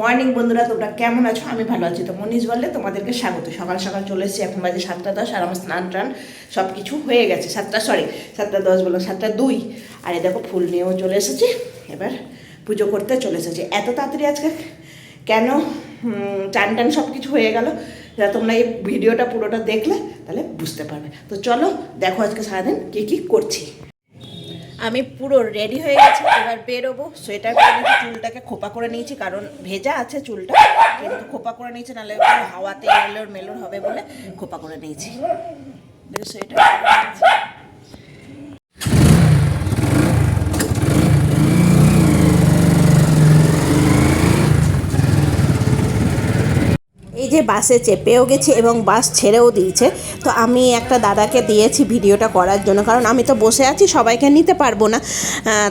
Morning বন্ধুরা, তোমরা কেমন আছো? আমি ভালো আছি। তো মনীষ বললে, তোমাদেরকে স্বাগত। সকাল সকাল চলে এসেছি, এখন বাজে সাতটা দশ, আর আমার স্নান টান সব কিছু হয়ে গেছে। সাতটা সরি সাতটা দশ বলো, সাতটা দুই। আর এই দেখো, ফুল নিয়েও চলে এসেছি। এবার পুজো করতে চলে এসেছি। এত তাড়াতাড়ি আজকে? কেন? টান টান সব কিছু হয়ে গেল। তোমরা এই ভিডিওটা পুরোটা দেখলে, তাহলে বুঝতে পারবে। তো চলো, দেখো আজকে সারাদিন কী কী করছি। আমি পুরো রেডি হয়ে গেছি, এবার বেরোবো। সোয়েটার পরে চুলটাকে খোপা করে নিয়েছি, কারণ ভেজা আছে চুলটা, কিন্তু খোপা করে নিয়েছি, নাহলে হাওয়াতে এলোর মেলোর হবে বলে খোপা করে নিয়েছি। সোয়েটার পরে নিয়েছি। এই যে বাসে চেপেও গেছি এবং বাস ছেড়েও দিয়েছে। তো আমি একটা দাদাকে দিয়েছি ভিডিওটা করার জন্য, কারণ আমি তো বসে আছি, সবাইকে নিতে পারব না।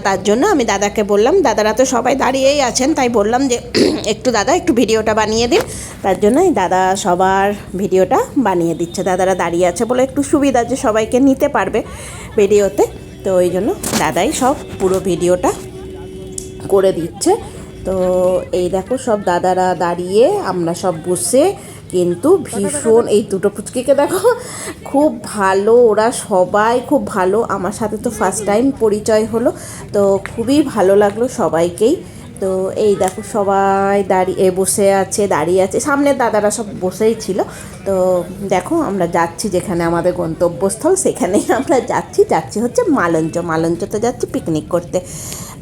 তার জন্য আমি দাদাকে বললাম, দাদারা তো সবাই দাঁড়িয়েই আছেন। তাই বললাম যে, একটু দাদা, একটু ভিডিওটা বানিয়ে দিন। তার জন্যই দাদা সবার ভিডিওটা বানিয়ে দিচ্ছে। দাদারা দাঁড়িয়ে আছে বলে একটু সুবিধা যে সবাইকে নিতে পারবে ভিডিওতে। তো ওই জন্য দাদাই সব পুরো ভিডিওটা করে দিচ্ছে। তো এই দেখো সব দাদারা দাঁড়িয়ে, আমরা সব বসে কিন্তু ভীষণ এই দুটো পুচকিকে দেখো, খুব ভালো, ওরা সবাই খুব ভালো। আমার সাথে তো ফার্স্ট টাইম পরিচয় হলো, তো খুবই ভালো লাগল সবাইকেই। তো এই দেখো সবাই দাঁড়িয়ে বসে আছে, দাঁড়িয়ে আছে। সামনের দাদারা সব বসেই ছিল। তো দেখো আমরা যাচ্ছি যেখানে আমাদের গন্তব্যস্থল, সেখানেই আমরা যাচ্ছি। যাচ্ছি হচ্ছে মালঞ্চ। মালঞ্চ তো যাচ্ছি পিকনিক করতে।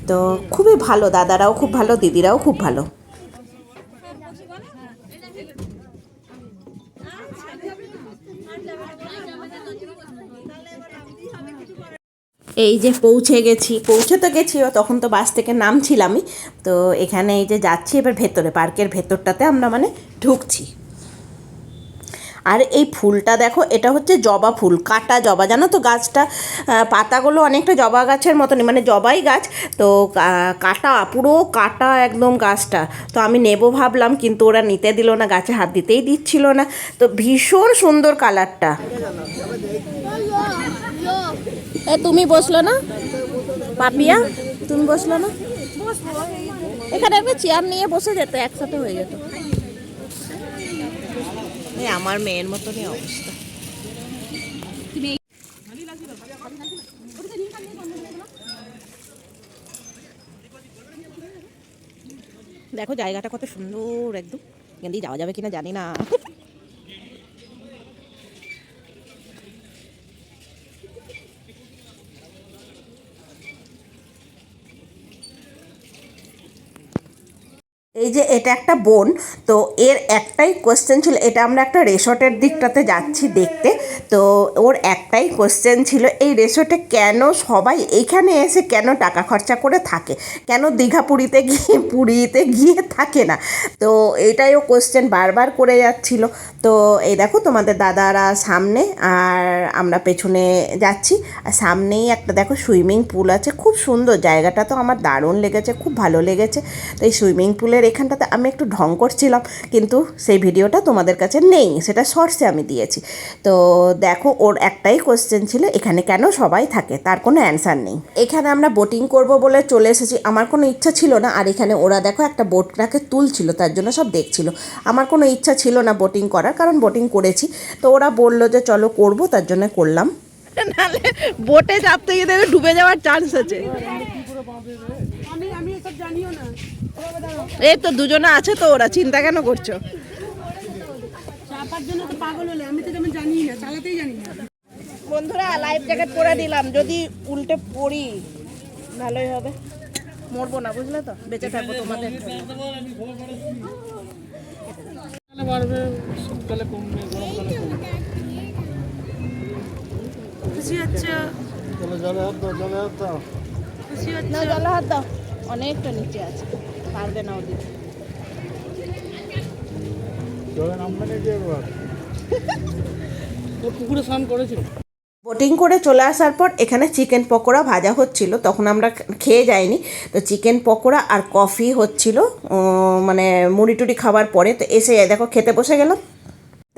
তো খুবই ভালো, দাদারাও খুব ভালো, দিদিরাও খুব ভালো। এই যে পৌঁছে গেছি, পৌঁছে তো গেছি তখন তো বাস থেকে নামছিলামই। তো এখানে এই যে যাচ্ছি, এবার ভেতরে, পার্কের ভেতরটাতে আমরা মানে ঢুকছি। আর এই ফুলটা দেখো, এটা হচ্ছে জবা ফুল, কাটা জবা। জানো তো গাছটা? পাতাগুলো অনেকটা জবা গাছের মতনই মানে জবাই গাছ। তো কাটা, পুরো কাটা একদম গাছটা। তো আমি নেব ভাবলাম, কিন্তু ওরা নিতে দিল না, গাছে হাত দিতেই দিচ্ছিল না। তো ভীষণ সুন্দর কালারটা। এ, তুমি বসল না? পাপিয়া, তুমি বসল না? এখানে একটা চেয়ার নিয়ে বসে যেত, একসাথে হয়ে যেত। আমার মেয়ের মতনই অবস্থা। দেখো জায়গাটা কত সুন্দর একদম। এখান দিয়ে যাওয়া যাবে কিনা জানি না। এই যে এটা একটা বোন, তো এর একটাই কোশ্চেন ছিল, এটা আমরা একটা রেসর্টের দিকটাতে যাচ্ছি দেখতে, তো ওর একটাই কোশ্চেন ছিল, এই রেসর্টে কেন সবাই এইখানে এসে কেন টাকা খরচা করে থাকে? কেন দীঘা পুরীতে গিয়ে পুরীতে গিয়ে থাকে না? তো এটাই ও কোয়েশ্চেন বারবার করে যাচ্ছিল। তো এই দেখো তোমাদের দাদারা সামনে, আর আমরা পেছনে যাচ্ছি। আর সামনেই একটা দেখো সুইমিং পুল আছে, খুব সুন্দর, জায়গাটা তো আমার দারুণ লেগেছে, খুব ভালো লেগেছে। তো এই সুইমিং পুলের এখানটাতে আমি একটু ঢং করছিলাম কিন্তু সেই ভিডিওটা তোমাদের কাছে নেই সেটা শর্টসে আমি দিয়েছি। তো দেখো ওর একটাই কোশ্চেন ছিল এখানে কেন সবাই থাকে? তার কোনো অ্যান্সার নেই। এখানে আমরা বোটিং করব বলে চলে এসেছি। আমার কোনো ইচ্ছা ছিল না আর এখানে ওরা দেখো একটা বোটটাকে তুলছিল তার জন্য সব দেখছিল। আমার কোনো ইচ্ছা ছিল না বোটিং করার কারণ বোটিং করেছি। তো ওরা বলল যে চলো করব তার জন্য করলাম। নাহলে বোটে চাপতে গিয়ে ডুবে যাওয়ার চান্স আছে আমি আমি এসব জানিও না এই তো দুজনে আছে তো ওরা চিন্তা কেন করছ? চাপার জন্য তো পাগল হলে আমি তো যেমন জানি না চালাতেই বন্ধুরা লাইফ জ্যাকেট পরে দিলাম যদি উল্টে পড়ি ভালোই হবে। মরবো না বুঝলে তো? বেঁচে থাকব তোমাদের খুশি হচ্ছে? জলে হাত দাও জলে হাত দাও। খুশি হচ্ছে? না জলে হাত দাও। অনেকটা নিচে আছে পারবে না ওদিকে। পুকুরে স্নান করেছিল। বোটিং করে চলে আসার পর এখানে চিকেন পকোড়া ভাজা হচ্ছিল তখন আমরা খেয়ে যাইনি। তো চিকেন পকোড়া আর কফি হচ্ছিল মানে মুড়ি টুড়ি খাবার পরে। তো এসে দেখো খেতে বসে গেলাম।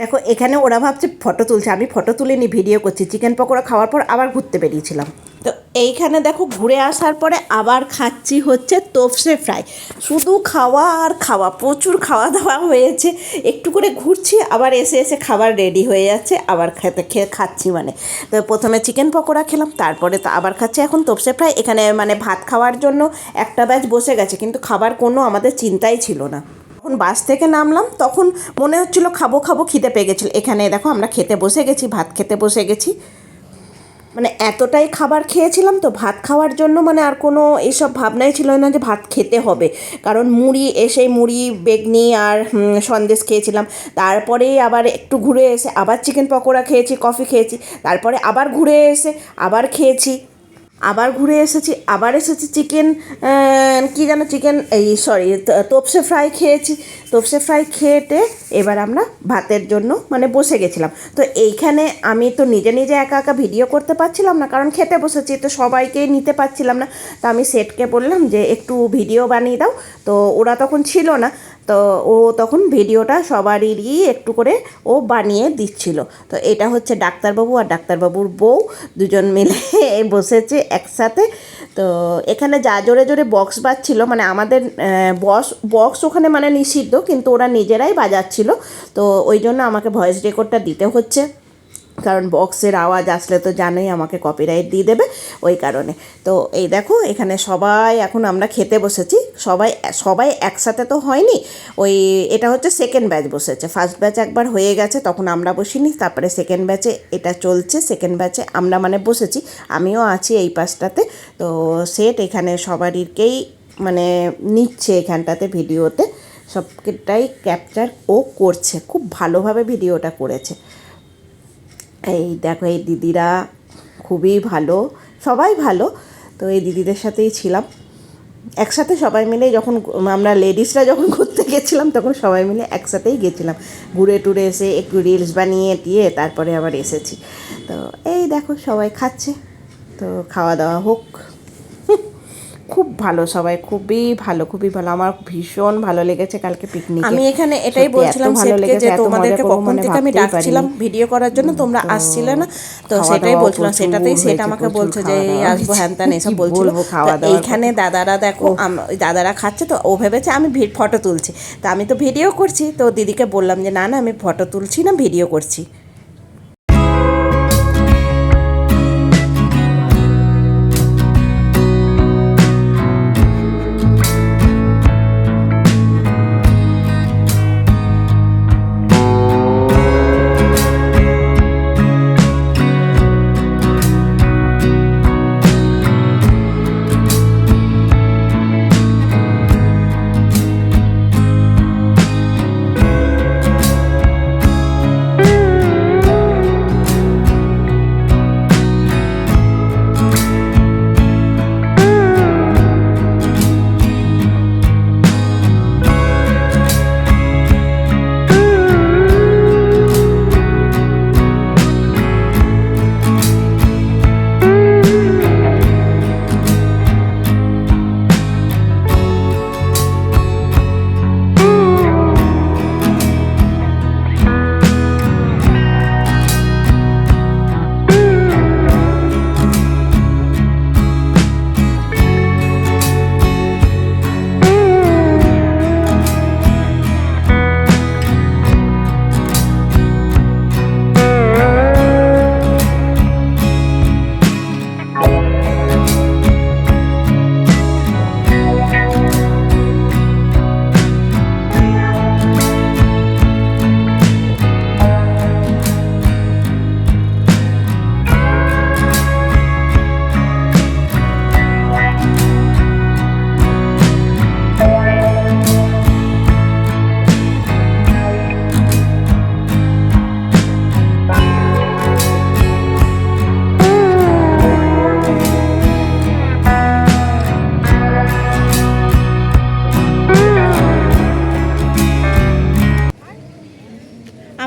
দেখো, এখানে ওরা ভাবছে ফটো তুলছে, আমি ফটো তুলে নি ভিডিও করছি। চিকেন পকোড়া খাওয়ার পর আবার ঘুরতে বেরিয়েছিলাম। তো এইখানে দেখো, ঘুরে আসার পরে আবার খাচ্ছি হচ্ছে তোপসে ফ্রাই শুধু খাওয়া আর খাওয়া, প্রচুর খাওয়া দাওয়া হয়েছে। একটু করে ঘুরছি, আবার এসে এসে খাবার রেডি হয়ে যাচ্ছে, আবার খেতে, খেয়ে খাচ্ছি মানে। তো প্রথমে চিকেন পকোড়া খেলাম, তারপরে তো আবার খাচ্ছি এখন তোপসে ফ্রাই এখানে মানে ভাত খাওয়ার জন্য একটা ব্যাচ বসে গেছে, কিন্তু খাবার কোনো আমাদের চিন্তাই ছিল না। যখন বাস থেকে নামলাম, তখন মনে হচ্ছিল খাব খাব, খিদে পেয়ে গেছিল। এখানে দেখো আমরা খেতে বসে গেছি, ভাত খেতে বসে গেছি। মানে এতটাই খাবার খেয়েছিলাম তো, ভাত খাওয়ার জন্য মানে আর কোনো এইসব ভাবনাই ছিল না যে ভাত খেতে হবে। কারণ মুড়ি এসে মুড়ি, বেগনি আর সন্দেশ খেয়েছিলাম। তারপরে আবার একটু ঘুরে এসে আবার চিকেন পকোড়া খেয়েছি, কফি খেয়েছি। তারপরে আবার ঘুরে এসে আবার খেয়েছি। আবার ঘুরে এসেছি, আবার এসেছি চিকেন কী যেন চিকেন এই সরি তোপসে ফ্রাই খেয়েছি। তোপসে ফ্রাই খেয়েটে এবার আমরা ভাতের জন্য মানে বসে গেছিলাম। তো এইখানে আমি তো নিজে নিজে একা একা ভিডিও করতে পারছিলাম না, কারণ খেতে বসেছি, তো সবাইকে নিতে পারছিলাম না। তো আমি সেটকে বললাম যে, একটু ভিডিও বানিয়ে দাও। তো ওরা তখন ছিল না। তো ও তখন ভিডিওটা সবারই একটু করে ও বানিয়ে দিচ্ছিল। তো এটা হচ্ছে ডাক্তারবাবু আর ডাক্তারবাবুর বউ দুজন মিলে বসেছে একসাথে। তো এখানে যা জোরে জোরে বক্স বাজছিল মানে আমাদের বক্স বক্স ওখানে মানে নিষিদ্ধ, কিন্তু ওরা নিজেরাই বাজাচ্ছিল। তো ওই জন্য আমাকে ভয়েস রেকর্ডটা দিতে হচ্ছে। কারণ বক্সের আওয়াজ আসলে তো জানোই আমাকে কপিরাইট দিয়ে দেবে ওই কারণে। তো এই দেখো, এখানে সবাই, এখন আমরা খেতে বসেছি, সবাই সবাই একসাথে তো হয়নি, ওই এটা হচ্ছে সেকেন্ড ব্যাচ বসেছে। ফার্স্ট ব্যাচ একবার হয়ে গেছে, তখন আমরা বসিনি, তারপরে সেকেন্ড ব্যাচে এটা চলছে সেকেন্ড ব্যাচে আমরা মানে বসেছি, আমিও আছি এই পাশটাতে। তো সেট এখানে সবারিকেই মানে নিচ্ছে এখানটাতে ভিডিওতে সবটাই ক্যাপচার ও করছে, খুব ভালোভাবে ভিডিওটা করেছে। এই দেখো, এই দিদিরা খুবই ভালো, সবাই ভালো। তো এই দিদিদের সাথেই ছিলাম। একসাথে সবাই মিলে যখন আমরা লেডিসরা যখন ঘুরতে গেছিলাম, তখন সবাই মিলে একসাথেই গেছিলাম। ঘুরে টুরে এসে একটু রিলস বানিয়ে দিয়ে তারপরে আবার এসেছি। তো এই দেখো, সবাই খাচ্ছে। তো খাওয়া দাওয়া হোক। খুব ভালো সবাই খুবই ভালো খুবই ভালো। আমার ভীষণ ভালো লেগেছে কালকে পিকনিক আমি এখানে এটাই বলছিলাম সেটকে যে তোমাদেরকে কখন থেকে আমি ডাকছিলাম ভিডিও করার জন্য তোমরা আসছিলে না? তো সেটাই বলছিলাম সেটাতেই সেটা আমাকে বলছে যে এই আসব। হ্যান ত্যান এসব বলছিল। এইখানে দাদারা দেখো দাদারা খাচ্ছে তো ও ভেবেছে আমি ফটো তুলছি। তা আমি তো ভিডিও করছি তো দিদিকে বললাম যে না না আমি ফটো তুলছি না ভিডিও করছি।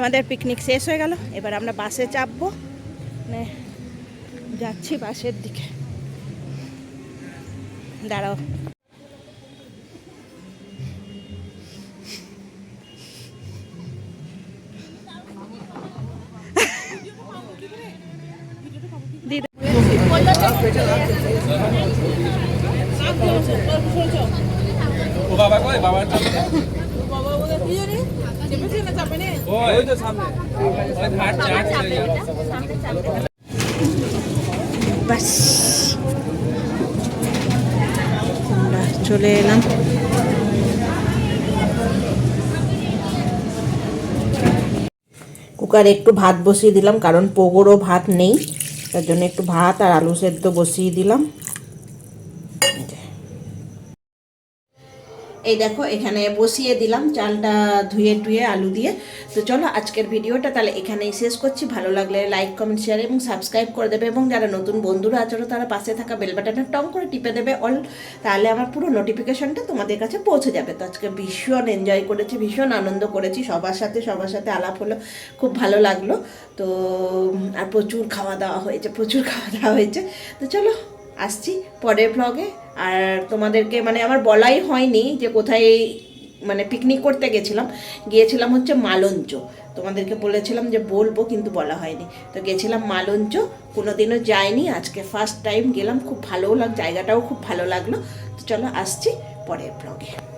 আমাদের পিকনিক শেষ হয়ে গেল। এবার আমরা বাসে চাপবো। মানে যাচ্ছি বাসের দিকে। দাঁড়াও। বাবা কয় বাবা বাবা চলে এলাম কুকারে একটু ভাত বসিয়ে দিলাম, কারণ পোগোরও ভাত নেই, তার জন্য একটু ভাত আর আলু সেদ্ধ বসিয়ে দিলাম। এই দেখো, এখানে বসিয়ে দিলাম চালটা ধুয়ে টুয়ে আলু দিয়ে। তো চলো আজকের ভিডিওটা তাহলে এখানেই শেষ করছি। ভালো লাগলে লাইক কমেন্ট শেয়ার এবং সাবস্ক্রাইব করে দেবে এবং যারা নতুন বন্ধুরা আছো তারা পাশে থাকা বেল বাটনে টং করে টিপে দেবে অল তাহলে আমার পুরো নোটিফিকেশনটা তোমাদের কাছে পৌঁছে যাবে। তো আজকে ভীষণ এনজয় করেছি, ভীষণ আনন্দ করেছি। সবার সাথে সবার সাথে আলাপ হলো, খুব ভালো লাগল। তো, আর প্রচুর খাওয়া দাওয়া হয়েছে, প্রচুর খাওয়া দাওয়া হয়েছে। তো চলো, আসছি পরের ব্লগে আর তোমাদেরকে মানে আমার বলাই হয়নি যে কোথায় মানে পিকনিক করতে গেছিলাম। গিয়েছিলাম হচ্ছে মালঞ্চ। তোমাদেরকে বলেছিলাম যে বলব কিন্তু বলা হয়নি। তো গেছিলাম মালঞ্চ, কোনোদিনও যায়নি আজকে ফার্স্ট টাইম গেলাম, খুব ভালোও লাগ, জায়গাটাও খুব ভালো লাগল। তো চলো আসছি পরের ব্লগে